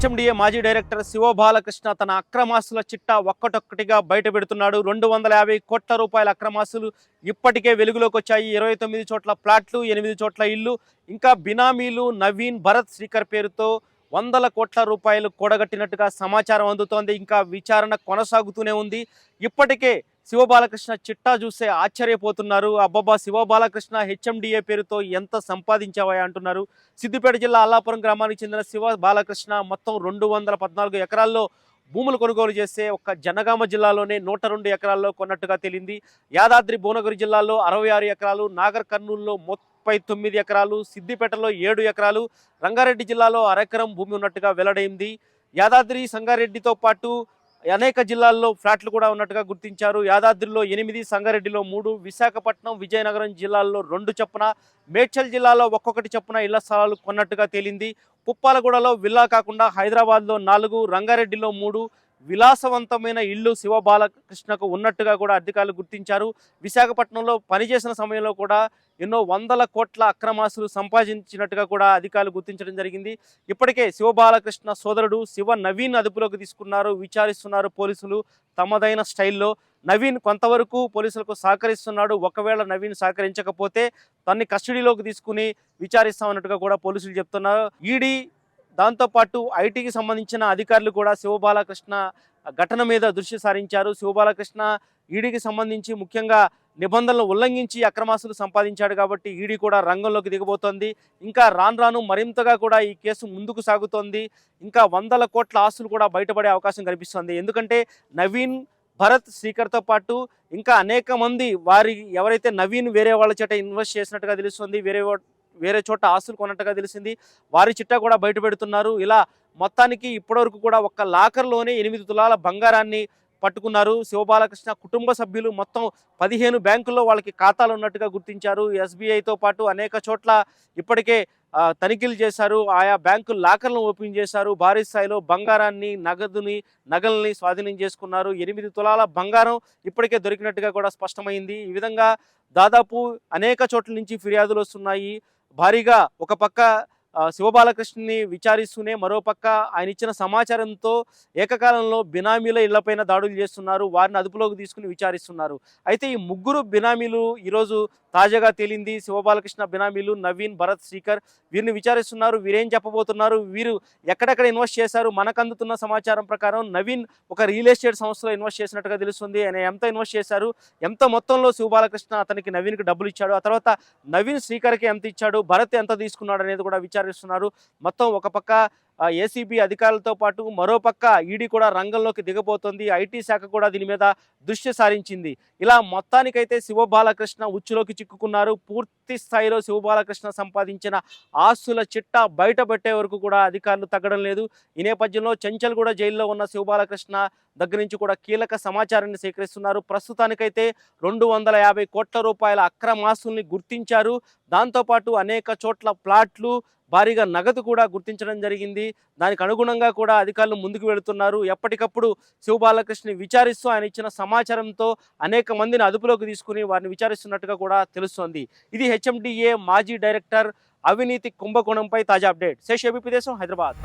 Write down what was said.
HMDA మాజీ director Shiva Balakrishna తన అక్రమాస్తుల చిట్టా ఒక్కటొక్కటిగా బయట పెడుతున్నాడు. రెండు వందల యాభై కోట్ల రూపాయల అక్రమాస్తులు ఇప్పటికే వెలుగులోకి వచ్చాయి. ఇరవై తొమ్మిది చోట్ల ప్లాట్లు ఎనిమిది చోట్ల ఇల్లు ఇంకా బినామీలు నవీన్ భరత్ శ్రీకర్ పేరుతో వందల కోట్ల రూపాయలు కూడగట్టినట్టుగా సమాచారం అందుతోంది. ఇంకా విచారణ కొనసాగుతూనే ఉంది. ఇప్పటికే శివబాలకృష్ణ చిట్టా చూస్తే ఆశ్చర్యపోతున్నారు. అబ్బబ్బా శివబాలకృష్ణ హెచ్ఎండిఏ పేరుతో ఎంత సంపాదించావా అంటున్నారు. సిద్దిపేట జిల్లా అల్లాపురం గ్రామానికి చెందిన శివ బాలకృష్ణ మొత్తం రెండు వందల పద్నాలుగు ఎకరాల్లో భూములు కొనుగోలు చేస్తే ఒక్క జనగామ జిల్లాలోనే నూట రెండు ఎకరాల్లో కొన్నట్టుగా తేలింది. యాదాద్రి భువనగిరి జిల్లాలో అరవై ఆరు ఎకరాలు నాగర్ కర్నూలులో ముప్పై తొమ్మిది ఎకరాలు సిద్దిపేటలో ఏడు ఎకరాలు రంగారెడ్డి జిల్లాలో అరెకరం భూమి ఉన్నట్టుగా వెల్లడైంది. యాదాద్రి సంగారెడ్డితో పాటు అనేక జిల్లాల్లో ఫ్లాట్లు కూడా ఉన్నట్టుగా గుర్తించారు. యాదాద్రిలో ఎనిమిది సంగారెడ్డిలో మూడు విశాఖపట్నం విజయనగరం జిల్లాల్లో రెండు చొప్పున మేడ్చల్ జిల్లాలో ఒక్కొక్కటి చొప్పున ఇళ్ళ స్థలాలు కొన్నట్టుగా తేలింది. కుప్పాలగూడలో విల్లా కాకుండా హైదరాబాద్లో నాలుగు రంగారెడ్డిలో మూడు విలాసవంతమైన ఇల్లు శివబాలకృష్ణకు ఉన్నట్టుగా కూడా అధికారులు గుర్తించారు. విశాఖపట్నంలో పనిచేసిన సమయంలో కూడా ఎన్నో వందల కోట్ల అక్రమాసులు సంపాదించినట్టుగా కూడా అధికారులు గుర్తించడం జరిగింది. ఇప్పటికే శివబాలకృష్ణ సోదరుడు శివ నవీన్ అదుపులోకి తీసుకున్నారు విచారిస్తున్నారు పోలీసులు తమదైన స్టైల్లో. నవీన్ కొంతవరకు పోలీసులకు సహకరిస్తున్నాడు. ఒకవేళ నవీన్ సహకరించకపోతే తన్ని కస్టడీలోకి తీసుకుని విచారిస్తామన్నట్టుగా కూడా పోలీసులు చెప్తున్నారు. ఈడీ దాంతోపాటు ఐటీకి సంబంధించిన అధికారులు కూడా శివబాలకృష్ణ ఘటన మీద దృష్టి సారించారు. శివబాలకృష్ణ ఈడీకి సంబంధించి ముఖ్యంగా నిబంధనలు ఉల్లంఘించి అక్రమాస్తులు సంపాదించాడు కాబట్టి ఈడీ కూడా రంగంలోకి దిగబోతోంది. ఇంకా రాను రాను మరింతగా కూడా ఈ కేసు ముందుకు సాగుతోంది. ఇంకా వందల కోట్ల ఆస్తులు కూడా బయటపడే అవకాశం కనిపిస్తుంది. ఎందుకంటే నవీన్ భరత్ శ్రీకర్తో పాటు ఇంకా అనేక మంది వారి ఎవరైతే నవీన్ వేరే వాళ్ళ చేట ఇన్వెస్ట్ చేసినట్టుగా తెలుస్తుంది వేరే వేరే చోట ఆస్తులు కొన్నట్టుగా తెలిసింది వారి చిట్టా కూడా బయట పెడుతున్నారు. ఇలా మొత్తానికి ఇప్పటివరకు కూడా ఒక్క లాకర్లోనే ఎనిమిది తులాల బంగారాన్ని పట్టుకున్నారు. శివబాలకృష్ణ కుటుంబ సభ్యులు మొత్తం పదిహేను బ్యాంకుల్లో వాళ్ళకి ఖాతాలు ఉన్నట్టుగా గుర్తించారు. ఎస్బీఐతో పాటు అనేక చోట్ల ఇప్పటికే తనిఖీలు చేశారు. ఆయా బ్యాంకు లాకర్లను ఓపెన్ చేశారు. భారీ స్థాయిలో బంగారాన్ని నగదుని నగల్ని స్వాధీనం చేసుకున్నారు. ఎనిమిది తులాల బంగారం ఇప్పటికే దొరికినట్టుగా కూడా స్పష్టమైంది. ఈ విధంగా దాదాపు అనేక చోట్ల నుంచి ఫిర్యాదులు వస్తున్నాయి. భారీగా ఒక పక్క శివబాలకృష్ణని విచారిస్తూనే మరోపక్క ఆయన ఇచ్చిన సమాచారంతో ఏకకాలంలో బినామీల ఇళ్ళపైన దాడులు చేస్తున్నారు వారిని అదుపులోకి తీసుకుని విచారిస్తున్నారు. అయితే ఈ ముగ్గురు బినామీలు ఈరోజు తాజాగా తేలింది. శివబాలకృష్ణ బినామీలు నవీన్ భరత్ శ్రీకర్ వీరిని విచారిస్తున్నారు వీరేం చెప్పబోతున్నారు వీరు ఎక్కడెక్కడ ఇన్వెస్ట్ చేశారు మనకు అందుతున్న సమాచారం ప్రకారం నవీన్ ఒక రియల్ ఎస్టేట్ సంస్థలో ఇన్వెస్ట్ చేసినట్టుగా తెలుస్తుంది. ఆయన ఎంత ఇన్వెస్ట్ చేశారు ఎంత మొత్తంలో శివబాలకృష్ణ అతనికి నవీన్కి డబ్బులు ఇచ్చాడు ఆ తర్వాత నవీన్ శ్రీకర్కి ఎంత ఇచ్చాడు భరత్ ఎంత తీసుకున్నాడు అనేది కూడా విచారిస్తున్నారు మొత్తం ఒక పక్క ఏసీబీ అధికారులతో పాటు మరోపక్క ఈడీ కూడా రంగంలోకి దిగబోతోంది. ఐటీ శాఖ కూడా దీని మీద దృష్టి సారించింది. ఇలా మొత్తానికైతే శివబాలకృష్ణ ఉచ్చులోకి చిక్కుకున్నారు. పూర్తి స్థాయిలో శివబాలకృష్ణ సంపాదించిన ఆస్తుల చిట్టా బయటపెట్టే వరకు కూడా అధికారులు తగ్గడం లేదు. ఈ నేపథ్యంలో చెంచల్గూడ జైల్లో ఉన్న శివబాలకృష్ణ దగ్గర నుంచి కూడా కీలక సమాచారాన్ని సేకరిస్తున్నారు. ప్రస్తుతానికైతే రెండు వందల యాభై కోట్ల రూపాయల అక్రమాస్తుల్ని గుర్తించారు. దాంతోపాటు అనేక చోట్ల ప్లాట్లు భారీగా నగదు కూడా గుర్తించడం జరిగింది. దానికి అనుగుణంగా కూడా అధికారులు ముందుకు వెళుతున్నారు. ఎప్పటికప్పుడు శివబాలకృష్ణని విచారిస్తూ ఆయన ఇచ్చిన సమాచారంతో అనేక మందిని అదుపులోకి తీసుకుని వారిని విచారిస్తున్నట్టుగా కూడా తెలుస్తోంది. ఇది హెచ్ఎండిఏ మాజీ డైరెక్టర్ అవినీతి కుంభకోణంపై తాజా అప్డేట్. శేష్ ఏబీపీ దేశం హైదరాబాద్.